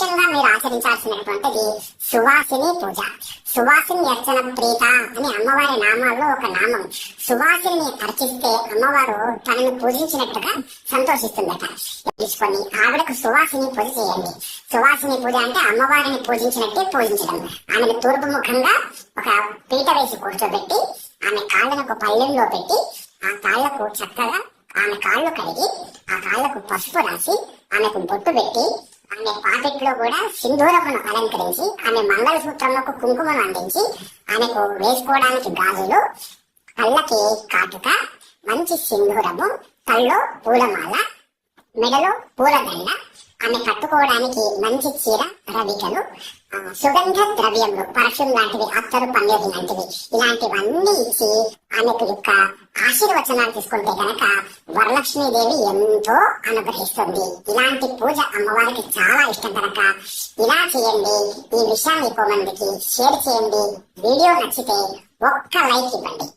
ముఖ్యంగా మీరు ఆచరించాల్సినటువంటిది సువాసిని పూజ. సువాసిని అర్చన ప్రీత అని అమ్మవారి నామాల్లో ఒక నామం. సువాసిని అర్చిస్తే అమ్మవారు తనను పూజించినట్టుగా సంతోషిస్తుందట. తీసుకొని ఆవిడకు సువాసిని పూజ చేయండి. సువాసిని పూజ అంటే అమ్మవారిని పూజించినట్టే పూజించడం. ఆమెను తూర్పు ముఖంగా ఒక పీట వేసి కూర్చోబెట్టి ఆమె కాళ్ళను ఒక పళ్ళెంలో పెట్టి ఆ కాళ్ళకు చక్కగా ఆమె కాళ్ళు కడిగి ఆ కాళ్ళకు పసుపు రాసి ఆమెకు బొట్టు పెట్టి ఆమె పాకెట్లో కూడా సింధూరమును అలంకరించి ఆమె మంగళసూత్రంలో కుంకుమను అందించి ఆమెకు వేసుకోవడానికి గాజులు కళ్ళకి కాటుక మంచి సింధూరము తల్లో పూలమాల మెడలో పూలదండ ఆమె కట్టుకోవడానికి మంచి చీర రవికలు సుగంధ ద్రవ్యములు పరఫ్యూమ్ లాంటివి అత్తరు పన్నీరు లాంటివి. ఇలాంటివన్నీ ఇచ్చి ఆమెకు యొక్క ఆశీర్వచనాలు తీసుకుంటే గనక వరలక్ష్మీదేవి ఎంతో అనుగ్రహిస్తుంది. ఇలాంటి పూజ అమ్మవారికి చాలా ఇష్టం కనుక ఇలా చేయండి. ఈ విషయాన్ని ఎక్కువ మందికి షేర్ చేయండి. వీడియో నచ్చితే ఒక్క లైక్ ఇవ్వండి.